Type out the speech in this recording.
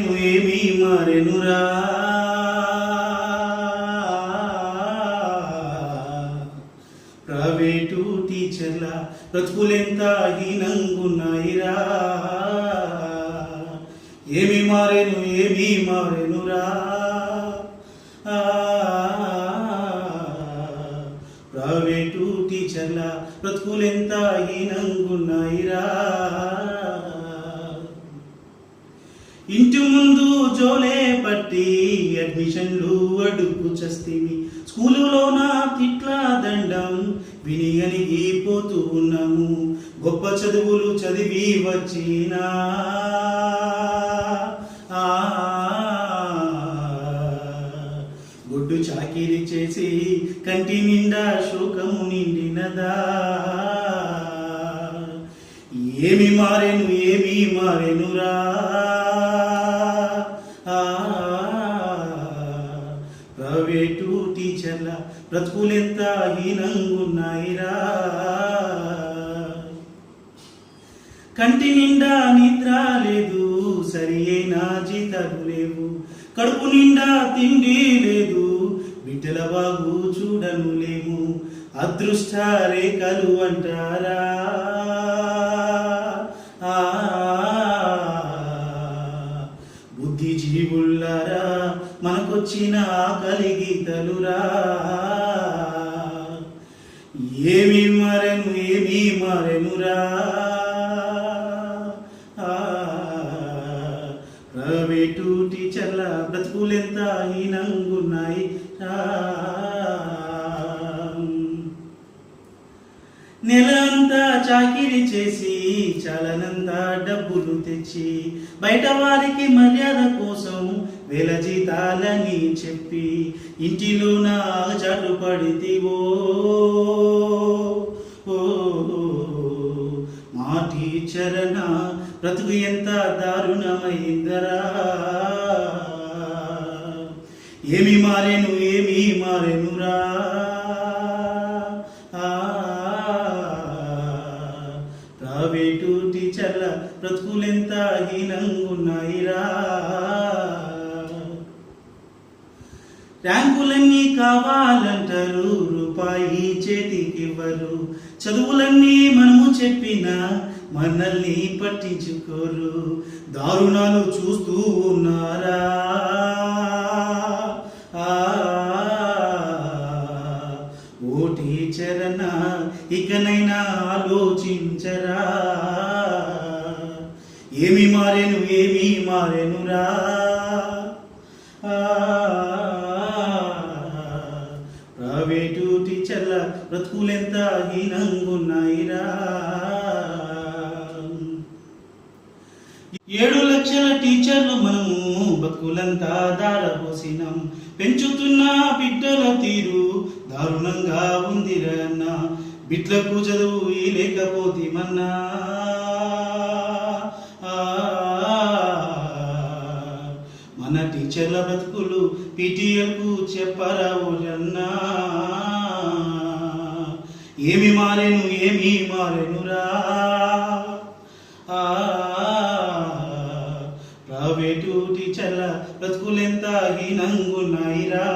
ఏమీ మారెనురా? ప్రైవేటు టీచర్ల బ్రతుకులెంత హీనంగున్నాయిరా? ఏమి మారెను ఏమి మారెనురా? ప్రైవేటు టీచర్ల బ్రతుకులెంత హీనంగున్నాయిరా? ఇంటి ముందు జోలే పట్టి అడ్మిషన్లు అడుగు చస్తేమి. స్కూలులోన తిట్ల దండం విని పోతూ ఉన్నాము. గొప్ప చదువులు చదివి వచ్చినా. ఆ, గుడ్డు చాకిరి చేసి కంటి నిండా శోకము నిండినదా. ఏమి మారెను ఏమి మారెనురా. టీచర్ల బ్రతుకులెంత హీనంగున్నాయిరా కంటి నిండా నిద్ర లేదు సరి అయిన జీతము లేవు. కడుపు నిండా తిండి లేదు బిడ్డల బాగు చూడను లేము. అదృష్ట రేఖలు అంటారా. ఆ, మనకొచ్చిన కలిగి తలురా ప్రైవేటు టీచర్ల బ్రతుకులెంత హీనంగున్నాయి? నెలంతా చాకిరి చేసి చాలనంతా డబ్బులు తెచ్చి బయట వారికి మర్యాద కోసం వేల జీతాలని చెప్పి ఇంటిలో నా చాటు పడితివో ఓ, టీచరన బ్రతుకు ఎంత దారుణమైందరా? ఏమి మారేను ఏమి మారేనురా? ఆ, ప్రైవేటు టీచర్ల బ్రతుకులెంత హీనంగున్నాయిరా? ర్యాంకులన్నీ కావాలంటారు రూపాయి చేతికివ్వరు. చదువులన్నీ మనము చెప్పినా మనల్ని పట్టించుకోరు. దారుణాలు చూస్తూ ఉన్నారా? ఆ, ఓ టీచరన ఇకనైనా ఆలోచించరా? ఏమి మారెను ఏమి మారెనురా? బ్రతుకులెంత హీనంగున్నాయిరా ఏడు లక్షల టీచర్లు మనము బతుకులంతా దారపోసినాం పెంచుతున్న బిడ్డల తీరు దారుణంగా ఉందిరన్న బిడ్లకు చదువు లేకపోతే లేకపోతేమన్నా. మన టీచర్ల బ్రతుకులు పీటీఎల్కు చెప్పరా ఊరన్నా ఏమి మారెను ఏమి మారెనురా? ఆ, ప్రైవేటు టీచర్ల బ్రతుకులెంత హీనంగున్నాయిరా?